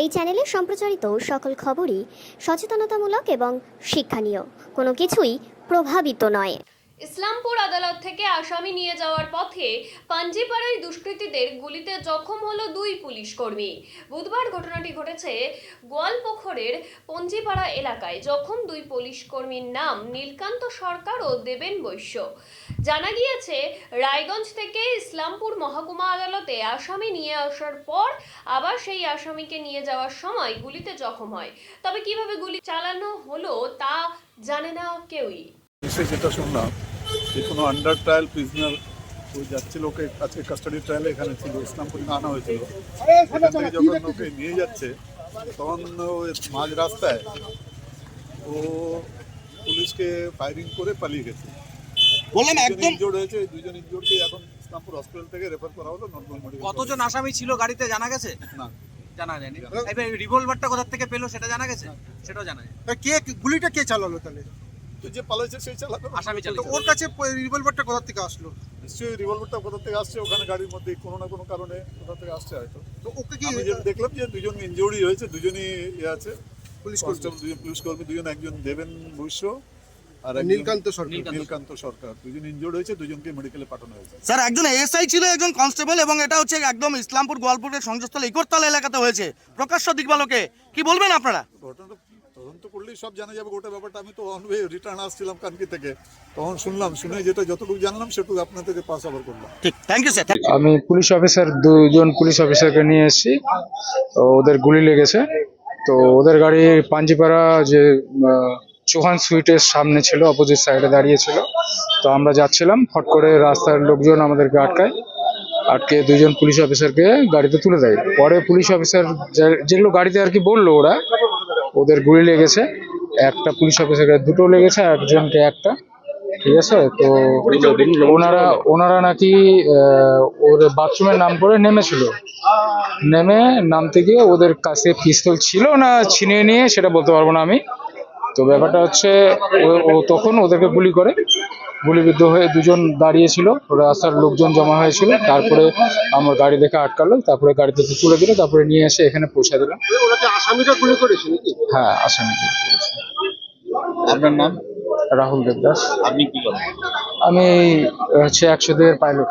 এই চ্যানেলে সম্প্রচারিত সকল খবরই সচেতনতামূলক এবং শিক্ষণীয়। কোনো কিছুই প্রভাবিত নয়। ইসলামপুর আদালত থেকে আসামি নিয়ে যাওয়ার পথে পাঞ্জিপাড়ায় দুষ্কৃতীদের গুলিতে জখম হলো দুই পুলিশ কর্মী। বুধবার ঘটনাটি ঘটেছে গোয়ালপোখরের পঞ্জিপাড়া এলাকায়। জখম দুই পুলিশ কর্মীর নাম নীলকান্ত সরকার ও দেবেন বৈশ্য। জানা গিয়েছে, রায়গঞ্জ থেকে ইসলামপুর মহকুমা আদালতে আসামি নিয়ে আসার পর আবার সেই আসামিকে নিয়ে যাওয়ার সময় গুলিতে জখম হয়। তবে কীভাবে গুলি চালানো হলো তা জানে না কেউই। শুনলাম। যে কোনো আন্ডার ট্রায়াল প্রিজনার ওই যাচ্ছিল ওকে আজকে কাস্টাডি ট্রায়ালে এখানে ছিল ইসলামপুরে আনা হয়েছিল। এখান থেকে যখন ওকে নিয়ে যাচ্ছে তখন ও মাঝ রাস্তায় ও পুলিশকে ফায়ারিং করে পালিয়ে গেছে। বললাম দুজন একদম ইনজোর্ড হয়েছে ওই দুজন ইনজোর্ডকে এখন ইসলামপুর হসপিটাল থেকে রেফার করা হলো নর্মাল মেডিকেল কতজন আসামি ছিল গাড়িতে জানা গেছে? না। জানা যায়নি। রিভলভারটা কোথা থেকে পেল সেটা জানা গেছে? সেটাও জানা যায় কে গুলিটা কে চালালো তাহলে? তো যে পালাইছে সেই চালাতো আসামি তো চালিয়েছে ওর কাছে রিভলভারটা কোথা থেকে আসলো? নিশ্চয়ই রিভলভারটা কোথা থেকে আসছে ওখানে গাড়ির মধ্যে কোনো না কোনো কারণে কোথা থেকে আসছে হয়তো। তো ওকে কি আমি দেখলাম যে দুজন ইনজুরি হয়েছে দুজনই ইয়ে আছে। পুলিশ কনস্টেবল দুজন পুলিশ কর্মী দুজন একজন দেবেন বৈশ্য আর নীলকান্ত সরকার। নীলকান্ত সরকার। দুজন ইনজুর্ড হয়েছে দুজনকে মেডিকেলে পাঠানো হয়েছে। স্যার একজন এএসআই ছিল একজন কনস্টেবল এবং এটা হচ্ছে একদম ইসলামপুর গোয়ালপুরের সংযোগস্থল ইকরতলা এলাকাতে হয়েছে। প্রকাশ্য দিকবালকে কি বলবেন আপনারা? ঘটনাটা তদন্ত করলেই সব জানা যাবে গোটা ব্যাপারটা। আমি তো অন রিটার্ন আসছিলাম কানকি থেকে। তখন শুনলাম শুনে যেটা যতটুকু জানলাম সেটুকু আপনার থেকে পাস আবার করলাম। ঠিক থ্যাংক ইউ স্যার আমি পুলিশ অফিসার দুজন পুলিশ অফিসারকে নিয়ে এসেছি। তো ওদের গুলি লেগেছে। তো ওদের গাড়ি পাঞ্জিপাড়া যে চৌহান সুইটের সামনে ছিল অপোজিট সাইডে দাঁড়িয়ে ছিল। তো আমরা যাচ্ছিলাম ফট করে রাস্তার লোকজন আমাদেরকে আটকায়। আটকে দুজন পুলিশ অফিসারকে গাড়িতে তুলে দেয়। পরে পুলিশ অফিসার যেগুলো গাড়িতে আর কি বলল ওরা ওদের গুলি লেগেছে, একটা পুলিশ অফিসারকে দুটো লেগেছে, একজনকে একটা, ঠিক আছে? তো ওনারা ওনারা নাকি ওর বাথরুমের নাম করে নেমেছিল। নেমে নামতে গিয়ে ওদের কাছে পিস্তল ছিল না, ছিনিয়ে নিয়ে সেটা বলতে পারব না আমি। তো ব্যাপারটা হচ্ছে ও তখন ওদেরকে গুলি করে। গুলিবিদ্ধ হয়ে দুজন দাঁড়িয়েছিল। রাস্তার লোকজন জমা হয়েছিল। তারপরে আমার গাড়ি দেখে আটকালো। তারপরে গাড়ি থেকে তুলে দিল। তারপরে নিয়ে এসে এখানে পৌঁছে দিলাম। ওনাকে গুলি করেছে হ্যাঁ আসামি আপনার নাম? রাহুল দেবদাস। আপনি কি করেন আমি হচ্ছে একশো দুয়ের পাইলট